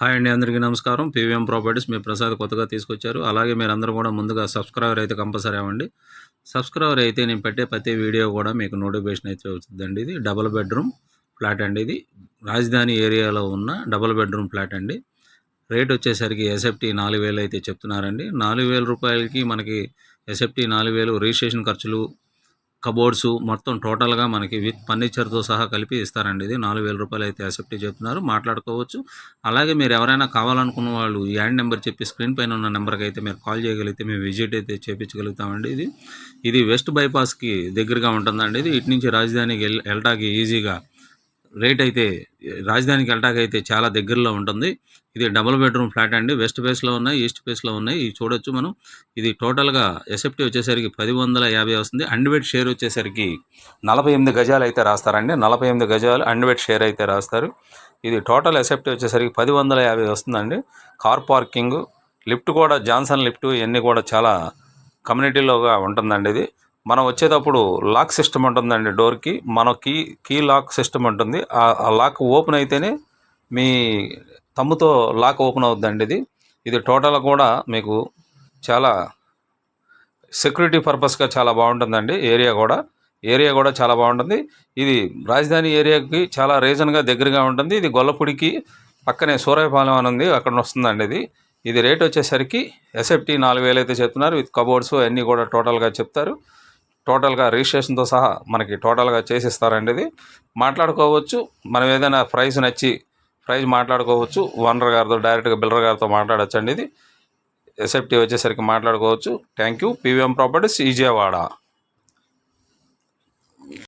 Hi అండి అందరికీ నమస్కారం. పీవీఎం ప్రాపర్టీస్ మీ ప్రసాద్ కొత్తగా తీసుకొచ్చారు. అలాగే మీరు అందరూ కూడా ముందుగా సబ్స్క్రైబర్ అయితే కంపల్సరీ అవ్వండి. సబ్స్క్రైబర్ అయితే నేను పెట్టే ప్రతి వీడియో కూడా మీకు నోటిఫికేషన్ అయితే వచ్చిందండి ఇది డబుల్ బెడ్రూమ్ ఫ్లాట్ అండి ఇది. రాజధాని ఏరియాలో ఉన్న డబుల్ బెడ్రూమ్ ఫ్లాట్ అండి. రేట్ వచ్చేసరికి ఎస్ఎఫ్టీ నాలుగు వేలు అయితే చెప్తున్నారండి. నాలుగు వేల రూపాయలకి మనకి ఎస్ఎఫ్టీ నాలుగు వేలు రిజిస్ట్రేషన్ ఖర్చులు కబోర్డ్స్ మొత్తం టోటల్గా మనకి విత్ ఫర్నిచర్తో సహా కలిపి ఇస్తారండి ఇది. నాలుగు వేల రూపాయలు అయితే అసెప్ట్ చెప్తున్నారు మాట్లాడుకోవచ్చు. అలాగే మీరు ఎవరైనా కావాలనుకున్న వాళ్ళు ఈ యాడ్ నెంబర్ చెప్పి స్క్రీన్ పైన ఉన్న నెంబర్కి అయితే మీరు కాల్ చేయగలిగితే మేము విజిట్ అయితే చేయించగలుగుతామండి ఇది. ఇది వెస్ట్ బైపాస్కి దగ్గరగా ఉంటుందండి ఇది. ఇటు నుంచి రాజధానికి వెల్ వెళ్ళటానికి ఈజీగా రేట్ అయితే రాజధానికి వెళ్ళటానికి అయితే చాలా దగ్గరలో ఉంటుంది. ఇది డబుల్ బెడ్రూమ్ ఫ్లాట్ అండి. వెస్ట్ ఫేస్లో ఉన్నాయి ఈస్ట్ ఫేస్లో ఉన్నాయి. ఇవి చూడొచ్చు మనం. ఇది టోటల్గా ఎస్ఎఫ్టీ వచ్చేసరికి పది వందల యాభై వస్తుంది. అండ్వెట్ షేర్ వచ్చేసరికి నలభై ఎనిమిది గజాలు అయితే రాస్తారండి. నలభై ఎనిమిది గజాలు అండ్వెట్ షేర్ అయితే రాస్తారు. ఇది టోటల్ ఎస్ఎఫ్టీ వచ్చేసరికి పది వందల యాభై వస్తుందండి. కార్ పార్కింగ్ లిఫ్ట్ కూడా జాన్సన్ లిఫ్ట్ ఇవన్నీ కూడా చాలా కమ్యూనిటీలోగా ఉంటుందండి ఇది. మనం వచ్చేటప్పుడు లాక్ సిస్టమ్ ఉంటుందండి డోర్కి. మన కీ కీ లాక్ సిస్టమ్ ఉంటుంది. ఆ- లాక్ ఓపెన్ అయితేనే మీ తమ్ముతో లాక్ ఓపెన్ అవుతుందండి ఇది. ఇది టోటల్ కూడా మీకు చాలా సెక్యూరిటీ పర్పస్గా చాలా బాగుంటుందండి ఏరియా కూడా. ఏరియా కూడా చాలా బాగుంటుంది. ఇది రాజధాని ఏరియాకి చాలా రీజన్గా దగ్గరగా ఉంటుంది. ఇది గొల్లపూడికి పక్కనే సూర్యపాలెం అని ఉంది. అక్కడ వస్తుందండి ఇది. ఇది రేట్ వచ్చేసరికి ఎస్ఎఫ్టీ నాలుగు వేలు అయితే చెప్తున్నారు. విత్ కబోర్డ్స్ అన్నీ కూడా టోటల్గా చెప్తారు. టోటల్గా రిజిస్ట్రేషన్తో సహా మనకి టోటల్గా చేసిస్తారండి ఇది. మాట్లాడుకోవచ్చు మనం ఏదైనా ప్రైస్ నచ్చి ప్రైస్ మాట్లాడుకోవచ్చు ఓనర్ గారితో డైరెక్ట్గా బిల్డర్ గారితో మాట్లాడచ్చండి ఇది. ఎస్ఎఫ్టీ వచ్చేసరికి మాట్లాడుకోవచ్చు. Thank you. PVM properties ఈజీవాడ